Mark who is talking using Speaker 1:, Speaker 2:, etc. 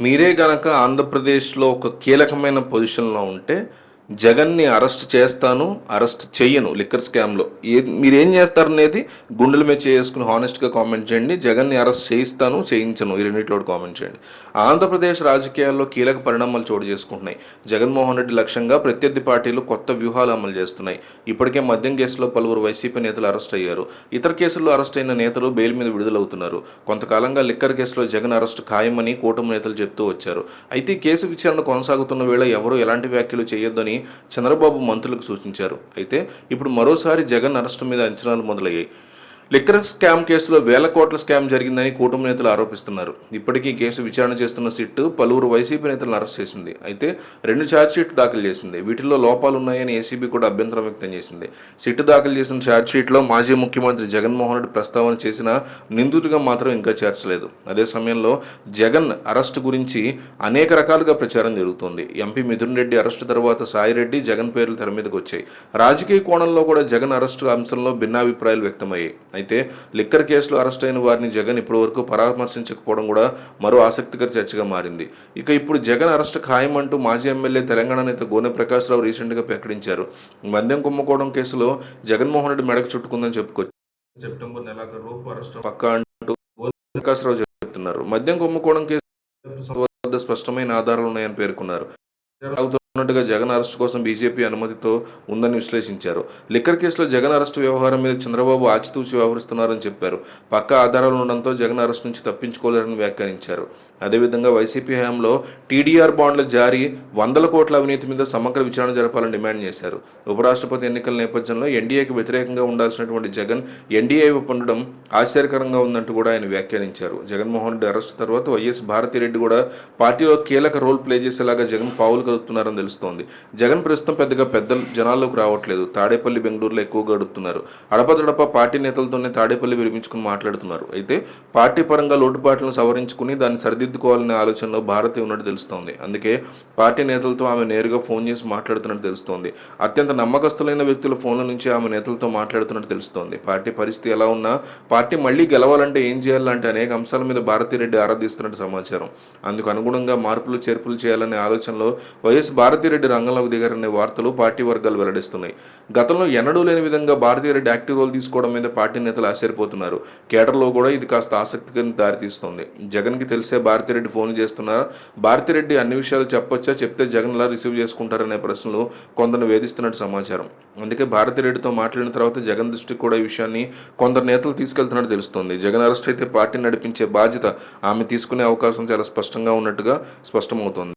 Speaker 1: మీరే గనక ఆంధ్రప్రదేశ్లో ఒక కీలకమైన పొజిషన్లో ఉంటే జగన్ని అరెస్ట్ చేస్తాను అరెస్ట్ చెయ్యను లిక్కర్ స్కామ్లో. ఏ మీరేం చేస్తారనేది గుండెల మీద చేసుకుని హానెస్ట్గా కామెంట్ చేయండి జగన్ని అరెస్ట్ చేయిస్తాను చేయించను ఈ రెండింటిలో కామెంట్ చేయండి. ఆంధ్రప్రదేశ్ రాజకీయాల్లో కీలక పరిణామాలు చోటు చేసుకుంటున్నాయి. జగన్మోహన్ రెడ్డి లక్ష్యంగా ప్రత్యర్థి పార్టీలు కొత్త వ్యూహాలు అమలు చేస్తున్నాయి. ఇప్పటికే మద్యం కేసులో పలువురు వైసీపీ నేతలు అరెస్ట్ అయ్యారు. ఇతర కేసుల్లో అరెస్ట్ అయిన నేతలు బెయిల్ మీద విడుదలవుతున్నారు. కొంతకాలంగా లిక్కర్ కేసులో జగన్ అరెస్ట్ ఖాయమని కూటమి నేతలు చెప్తూ వచ్చారు. అయితే కేసు విచారణ కొనసాగుతున్న వేళ ఎవరూ ఎలాంటి వ్యాఖ్యలు చేయొద్దని చంద్రబాబు మంత్రులకు సూచించారు. అయితే ఇప్పుడు మరోసారి జగన్ అరెస్టు మీద అంచనాలు మొదలయ్యాయి. లిక్కర్ స్కామ్ కేసులో వేల కోట్ల స్కామ్ జరిగిందని కూటమి నేతలు ఆరోపిస్తున్నారు. ఇప్పటికీ కేసు విచారణ చేస్తున్న సిట్ పలువురు వైసీపీ నేతలను అరెస్ట్ చేసింది. అయితే రెండు ఛార్జ్షీట్లు దాఖలు చేసింది. వీటిల్లో లోపాలు ఉన్నాయని ఏసీబీ కూడా అభ్యంతరం వ్యక్తం చేసింది. సిట్ దాఖలు చేసిన ఛార్జ్షీట్లో మాజీ ముఖ్యమంత్రి జగన్మోహన్ రెడ్డి ప్రస్తావన చేసిన నిందితుడిగా మాత్రం ఇంకా చేర్చలేదు. అదే సమయంలో జగన్ అరెస్ట్ గురించి అనేక రకాలుగా ప్రచారం జరుగుతోంది. ఎంపీ మిథున్ రెడ్డి అరెస్ట్ తర్వాత సాయిరెడ్డి జగన్ పేర్లు తెర మీదకి వచ్చాయి. రాజకీయ కోణంలో కూడా జగన్ అరెస్టు అంశంలో భిన్నాభిప్రాయాలు వ్యక్తమయ్యాయి. అయితే లిక్కర్ కేసులో అరెస్ట్ అయిన వారిని జగన్ ఇప్పటివరకు పరామర్శించకపోవడం కూడా మరో ఆసక్తికర చర్చగా మారింది. ఇక ఇప్పుడు జగన్ అరెస్ట్ ఖాయమంటూ మాజీ ఎమ్మెల్యే తెలంగాణ నేత గోనె ప్రకాశ్రావు రీసెంట్గా ప్రకటించారు. మద్యం కుంభకోణం కేసులో జగన్మోహన్ రెడ్డి మెడకు చుట్టుకుందని చెప్పుకోవచ్చు సెప్టెంబర్ నెలాఖరులోపు అరెస్ట్ పక్కా అంటూ గోనె ప్రకాశ్రావు చెప్తున్నారు. మద్యం కుంభకోణం కేసు వద్ద స్పష్టమైన ఆధారాలు ఉన్నాయని పేర్కొన్నారు. ఉన్నట్టుగా జగన్ అరెస్టు కోసం బీజేపీ అనుమతితో ఉందని విశ్లేషించారు. లిక్కర్ కేసులో జగన్ అరెస్టు వ్యవహారం మీద చంద్రబాబు ఆచితూచి వ్యవహరిస్తున్నారని చెప్పారు. పక్క ఆధారాలు ఉండడంతో జగన్ అరెస్ట్ నుంచి తప్పించుకోలేరని వ్యాఖ్యానించారు. అదేవిధంగా వైసీపీ హయాంలో టీడీఆర్ బాండ్ల జారీ వందల కోట్ల అవినీతి మీద సమగ్ర విచారణ జరపాలని డిమాండ్ చేశారు. ఉపరాష్ట్రపతి ఎన్నికల నేపథ్యంలో ఎన్డీఏకి వ్యతిరేకంగా ఉండాల్సినటువంటి జగన్ ఎన్డీఏ పొందడం ఆశ్చర్యకరంగా ఉందంటూ కూడా ఆయన వ్యాఖ్యానించారు. జగన్మోహన్ రెడ్డి అరెస్ట్ తర్వాత వైఎస్ భారతిరెడ్డి కూడా పార్టీలో కీలక రోల్ ప్లే చేసేలాగా జగన్ పావులు కదుపుతున్నారని తెలుస్తోంది. జగన్ ప్రస్తుతం పెద్దగా పెద్ద జనాల్లోకి రావట్లేదు. తాడేపల్లి బెంగళూరులో ఎక్కువ గడుపుతున్నారు. అడపదడప పార్టీ నేతలతోనే తాడేపల్లి విరమించుకుని మాట్లాడుతున్నారు. అయితే పార్టీ పరంగా లోటుపాట్లను సవరించుకుని దాన్ని సరిదిద్దుకోవాలనే ఆలోచనలో భారతి ఉన్నట్టు తెలుస్తోంది. అందుకే పార్టీ నేతలతో ఆమె నేరుగా ఫోన్ చేసి మాట్లాడుతున్నట్టు తెలుస్తోంది. అత్యంత నమ్మకస్తులైన వ్యక్తుల ఫోన్ల నుంచి ఆమె నేతలతో మాట్లాడుతున్నట్టు తెలుస్తోంది. పార్టీ పరిస్థితి ఎలా ఉన్నా పార్టీ మళ్ళీ గెలవాలంటే ఏం చేయాలంటే అనేక అంశాల మీద భారతిరెడ్డి ఆరాధిస్తున్నట్టు సమాచారం. అందుకు అనుగుణంగా మార్పులు చేర్పులు చేయాలనే ఆలోచనలో వైఎస్ భారతిరెడ్డి రంగంలోకి దిగారనే వార్తలు పార్టీ వర్గాలు వెల్లడిస్తున్నాయి. గతంలో ఎన్నడూ లేని విధంగా భారతిరెడ్డి యాక్టివ్ రోల్ తీసుకోవడం మీద పార్టీ నేతలు ఆశ్చర్యపోతున్నారు. కేటర్లో కూడా ఇది కాస్త ఆసక్తికి దారితీస్తుంది. జగన్కి తెలిసే భారతిరెడ్డి ఫోన్ చేస్తున్నారా భారతిరెడ్డి అన్ని విషయాలు చెప్పొచ్చా చెప్తే జగన్ ఎలా రిసీవ్ చేసుకుంటారనే ప్రశ్నలు కొందరు వేధిస్తున్నట్టు సమాచారం. అందుకే భారతిరెడ్డితో మాట్లాడిన తర్వాత జగన్ దృష్టికి కూడా ఈ విషయాన్ని కొందరు నేతలు తీసుకెళ్తున్నట్టు తెలుస్తుంది. జగన్ అరెస్ట్ అయితే పార్టీ నడిపించే బాధ్యత ఆమె తీసుకునే అవకాశం చాలా స్పష్టంగా ఉన్నట్టుగా స్పష్టమవుతోంది.